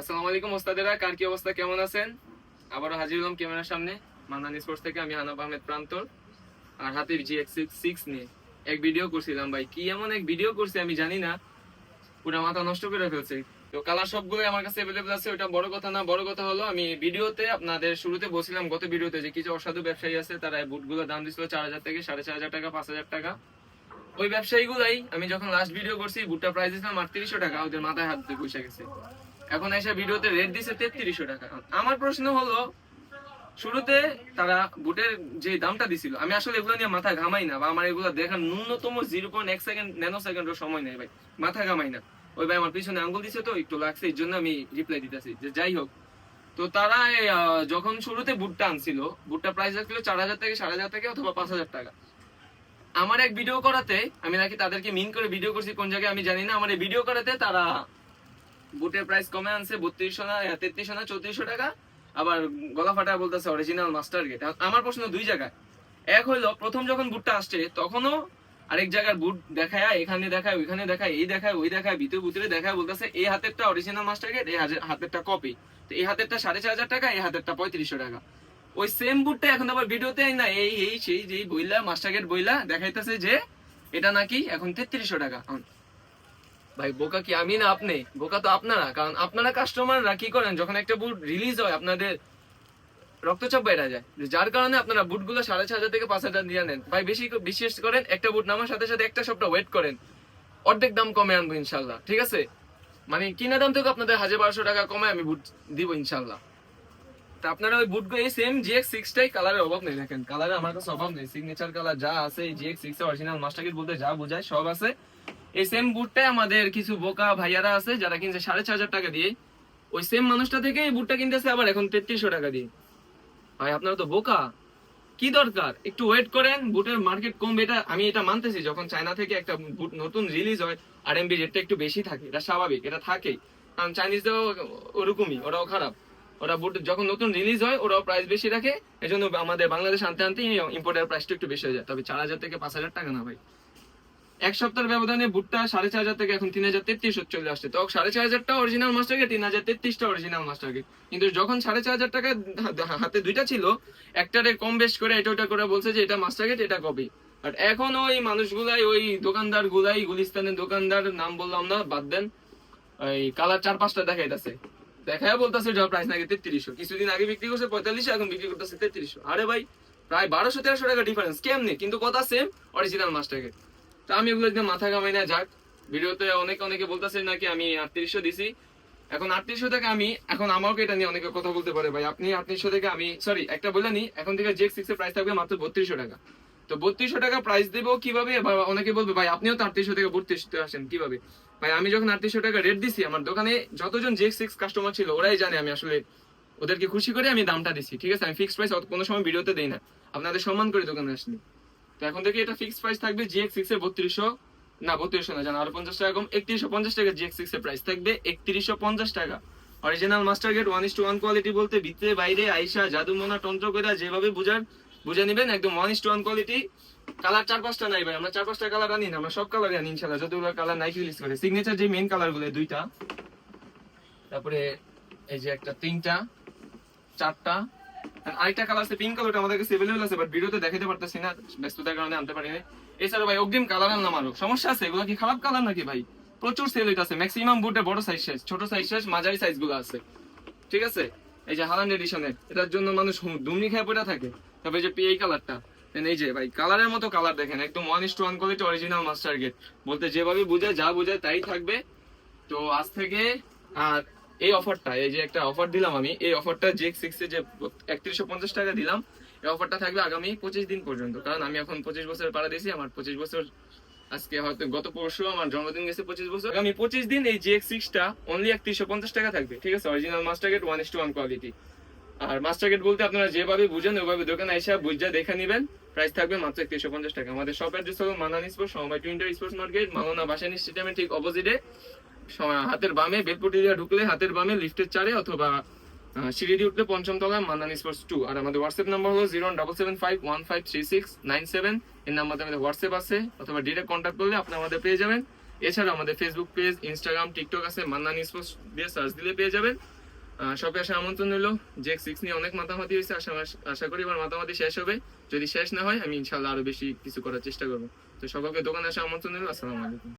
আসসালামু আলাইকুম ওস্তাদেরা, কার কি অবস্থা, কেমন আছেন? আবারও হাজির হলাম ক্যামেরার সামনে স্পোর্টস থেকে, আমি আহমেদ প্রান্তর আর হাতে জি সিক্স নিয়ে। এক ভিডিও করছিলাম ভাই, কি এমন এক ভিডিও করছি আমি জানি না, পুরো মাথা নষ্ট করে ফেলছে। তো কালার সবগুলো আমার কাছে অ্যাভেলেবল আছে ওটা বড় কথা না, বড় কথা হলো আমি ভিডিওতে আপনাদের শুরুতে বলছিলাম গত ভিডিওতে যে, কিছু অসাধু ব্যবসায়ী আছে, তারা এই বুটগুলোর দাম দিছিল চার হাজার থেকে সাড়ে চার হাজার টাকা, পাঁচ হাজার টাকা। ওই ব্যবসায়ীগুলাই, আমি যখন লাস্ট ভিডিও করছি বুটটা প্রাইস দিয়েছিলাম আটত্রিশশো টাকা, ওদের মাথায় হাত দিয়ে বসে গেছে। এখন এসে ভিডিওতে রেট দিছে তেত্রিশশো টাকা। আমার প্রশ্ন হলো, শুরুতে তারা বুটের যে দামটা দিছিল, আমি আসলে এগুলো নিয়ে মাথা ঘামাই না, বা আমার এগুলো দেখার ন্যূনতম জিরো পয়েন্ট এক সেকেন্ড ন্যানো সেকেন্ডও সময় নেই ভাই, মাথা ঘামাই না। ওই ভাই আমার পিছনে আঙ্গুল দিছে তো, একটু লাগছে, এই জন্য আমি রিপ্লাই দিতেছি, যে যাই হোক। তো তারা যখন শুরুতে বুটটা আনছিল, বুটটা প্রাইস রাখছিল চার হাজার থেকে, সাড়ে হাজার থেকে অথবা পাঁচ হাজার টাকা। আমার এক ভিডিও করাতে, আমি নাকি তাদেরকে মিন করে ভিডিও করছি, কোন জায়গায় আমি জানি না, আমার এই ভিডিও করাতে তারা বুটের প্রাইস কমে আনছে, বত্রিশশো না তেত্রিশশো না, চৌত্রিশশো টাকা। আবার গলা ফাটা বলতেছে অরিজিনাল মাস্টার গেট আমার প্রশ্ন দুই জায়গায়। এক হইল, প্রথম যখন বুটটা আসছে, তখনও আরেক জায়গার বুট দেখায়, এখানে দেখায়, ওইখানে দেখায়, এই দেখায়, ওই দেখায়, ভিতরে ভিতরে দেখায়, বলতেছে এই হাতেরটা অরিজিনাল মাস্টার গেট এই হাতেরটা কপি তো এই হাতেরটা সাড়ে চার হাজার টাকা, এই হাতেরটা পঁয়ত্রিশশো টাকা। ওই সেম বুটটা এখন আবার ভিডিওতে না এই এই, সেই, যেই বইলা মাস্টার গেট বইলা দেখাইতেছে যে, এটা নাকি এখন তেত্রিশশো টাকা। ভাই, বোকা কি আমি না আপনি? বোকা তো আপনারা, কারণ আপনারা কাস্টমাররা কি করেন? যখন একটা বুট রিলিজ হয়, আপনাদের রক্তচাপ বেড়ে যায়। যার কারণে আপনারা বুটগুলো সাড়ে ছয় হাজার থেকে পাঁচ হাজার দিয়ে নেন। ভাই, বেশি বিশেষ করেন, একটা বুট নামার সাথে সাথে একটা সপ্তাহ ওয়েট করেন। অর্ধেক দাম কমে আনব ইনশাল্লাহ, ঠিক আছে? মানে কিনা দাম থেকে আপনাদের হাজার বারোশো টাকা কমে আমি বুট দিব ইনশাল্লাহ। তা আপনারা ওই বুটগুলো এই সেম জি জিএক্স সিক্সটাই কালারের অভাব নেই দেখেন। কালারে আমার কাছে অভাব নেই। সিগনেচার কালার যা আছে, এই জিএক্স সিক্স অরিজিনাল মাস্টারকিট বলতে যা বোঝায়, সব আছে। এই সেম বুটটাই আমাদের কিছু বোকা ভাইয়ারা আছে, যারা কিনছে সাড়ে ছয় হাজার টাকা দিয়ে। ওই সেম মানুষটা থেকে এই বুটটা কিনতেছে, আবার এখন তেত্রিশশো টাকা দিয়ে। ভাই, আপনারা তো বোকা। কি দরকার? একটু ওয়েট করেন বুটের মার্কেট কমবে, এটা আমি এটা মানতেছি। যখন চায়না থেকে একটা বুট নতুন রিলিজ হয় আর এমবি রেটটা একটু বেশি থাকে। এটা স্বাভাবিক, এটা থাকেই। কারণ চাইনিজরাও ওরকমই, ওরাও খারাপ। ওরা বুট যখন নতুন রিলিজ হয়, ওরাও প্রাইস বেশি রাখে। এই জন্য আমাদের বাংলাদেশ আনতে আনতে ইম্পোর্টের প্রাইসটা একটু বেশি হয়ে যায়। তবে চার হাজার থেকে পাঁচ হাজার টাকা না ভাই। এক সপ্তাহের ব্যবধানে ভুট্টা সাড়ে চার হাজার থেকে এখন তিন হাজার তেত্রিশ চলে আসছে। তো সাড়ে চার হাজারটা অরিজিনাল মাস্টারকে তিন হাজার তেত্রিশটা অরিজিনাল মাস্টারকে কিন্তু যখন সাড়ে চার হাজার টাকা হাতে দুইটা ছিল, একটারে কম বেশ করে এটা ওটা করে বলছে যে এটা মাস্টারগেট এটা কপি বাট এখন ওই মানুষগুলাই, ওই দোকানদার গুলাই গুলিস্তানের দোকানদার, নাম বললাম না, বাদ দেন ওই কালার চার পাঁচটা দেখাইতেছে। দেখায় বলতেছে যা প্রাইস নাকি তেত্রিশশো। কিছুদিন আগে বিক্রি করছে পঁয়তাল্লিশশো, এখন বিক্রি করতেছে তেত্রিশশো। আরে ভাই, প্রায় বারোশো, তেরোশো টাকা ডিফারেন্স কেমনি? কিন্তু কথা সেম অরিজিনাল মাস্টারগেট তো আমি এগুলো একদম মাথা কামাই না, যাক। ভিডিওতে অনেকে অনেকে বলতেছে নাকি আমি আটত্রিশশো দিছি। এখন আটত্রিশশো থেকে আমি এখন আমাকে এটা নিয়ে অনেকে কথা বলতে পারে, ভাই। আপনি আটত্রিশশো থেকে আমি সরি একটা বলে নি, এখন থেকে জেক সিক্স এর প্রাইস থাকবে মাত্র বত্রিশশো টাকা। তো বত্রিশশো টাকা প্রাইস দেবো কীভাবে? অনেকে বলবে, ভাই, আপনিও তো আটত্রিশশো থেকে বত্রিশশো আসেন, কীভাবে? ভাই, আমি যখন আটত্রিশশো টাকা রেট দিছি, আমার দোকানে যতজন জেক সিক্স কাস্টমার ছিল, ওরাই জানে আমি আসলে ওদেরকে খুশি করে আমি দামটা দিছি, ঠিক আছে? আমি ফিক্সড প্রাইস কোনো সময় ভিডিওতে দেই না। আপনাদের সম্মান করে দোকানে আসনি তো এখন থেকে এটা ফিক্সড প্রাইস থাকবে জিএক্স সিক্স এর বত্রিশশো। না বত্রিশশো না, জানো আরও পঞ্চাশ টাকা কম, একত্রিশশো পঞ্চাশ টাকা জিএক্স সিক্স এর প্রাইস থাকবে একত্রিশশো পঞ্চাশ টাকা। Original master gate one is to one quality বলতে ভিতরে, বাইরে, আইসা, জাদু মোনা তন্ত্র করে যেভাবে বুঝার, বুঝে নেবেন, একদম one is to one quality colour চার পাঁচটা নাই ভাই, আমরা চার পাঁচটা কালার আনি না, আমরা সব কালার আনি ইনশাল্লাহ যতগুলো কালার নাইকি রিলিজ করে সিগনেচার যে মেন কালারগুলো দুইটা। তারপরে এই যে একটা তিনটা, চারটা আরেকটা কালার আছে পিঙ্ক কালারটা আমাদের কাছে আছে বাট ভিডিওতে দেখাতে পারতেছি না, ব্যস্ততার কারণে আনতে পারিনি এছাড়া ভাই, অগ্রিম কালার আনলাম আরও। সমস্যা আছে? এগুলো কি খারাপ কালার নাকি ভাই? প্রচুর সেল ম্যাক্সিমাম বুটে বড় সাইজ ছোট সাইজ মাঝারি সাইজগুলো আছে। ঠিক আছে? এই যে হালান এডিশনের এটার জন্য মানুষ দুমনি খেয়ে পড়ে থাকে। তবে যে এই কালারটা এই যে ভাই কালারের মতো কালার দেখেন, একদম one is to one quality original master gate বলতে যেভাবে বুঝায়, যা বুঝায় তাই থাকবে। তো আজ থেকে, আর এই অফারটা, এই যে একটা অফার দিলাম আমি, এই অফারটা জেক সিক্স যে একত্রিশশো পঞ্চাশ টাকা দিলাম, এই অফারটা থাকবে আগামী পঁচিশ দিন পর্যন্ত। কারণ আমি এখন পঁচিশ বছর পাড়া দিয়েছি, আমার পঁচিশ বছর, আজকে হয়তো গত পরশু আমার জন্মদিন গেছে পঁচিশ বছর। আগামী পঁচিশ দিন এই জিএক্স সিক্সটা অনলি একত্রিশশো পঞ্চাশ টাকা থাকবে, ঠিক আছে? Original master gate one is to one quality R master gate বলতে আপনারা যেভাবে বুঝেন, ওইভাবে দোকানে এসে বুঝা দেখে নেবেন। প্রাইস থাকবে মাত্র একত্রিশশো পঞ্চাশ টাকা। আমাদের শপ অ্যাড্রেস হলো মানানি স্পোর্টস সময় টুইন্টার স্পোর্টস মার্কেট মাওনা বাসানি স্টেডিয়ামের ঠিক অপোজিটে হাতের বামে বেলপুটি দিয়ে ঢুকলে হাতের বামে লিফটের চারে অথবা সিঁড়ি দিয়ে উঠলে পঞ্চম তলায় মান্নান স্পোর্টস টু আর আমাদের হোয়াটসঅ্যাপ নাম্বার হলো zero double seven five one five three six nine seven এর নাম্বারে আমাদের হোয়াটসঅ্যাপ আছে, অথবা ডিরেক্ট কন্ট্যাক্ট করলে আপনি আমাদের পেয়ে যাবেন। এছাড়া আমাদের ফেসবুক পেজ ইনস্টাগ্রাম টিকটক আছে, মান্নান স্পোর্টস দিয়ে সার্চ দিলে পেয়ে যাবেন। সবাই আসে আমন্ত্রণ হলো যে সিক্স নিয়ে অনেক মাতামাতি হয়েছে, আশা আশা করি এবার মাতামাতি শেষ হবে। যদি শেষ না হয়, আমি ইনশাল্লাহ আরও বেশি কিছু করার চেষ্টা করব। তো সকলকে দোকানে আসে আমন্ত্রণ হলো আসসালামু আলাইকুম।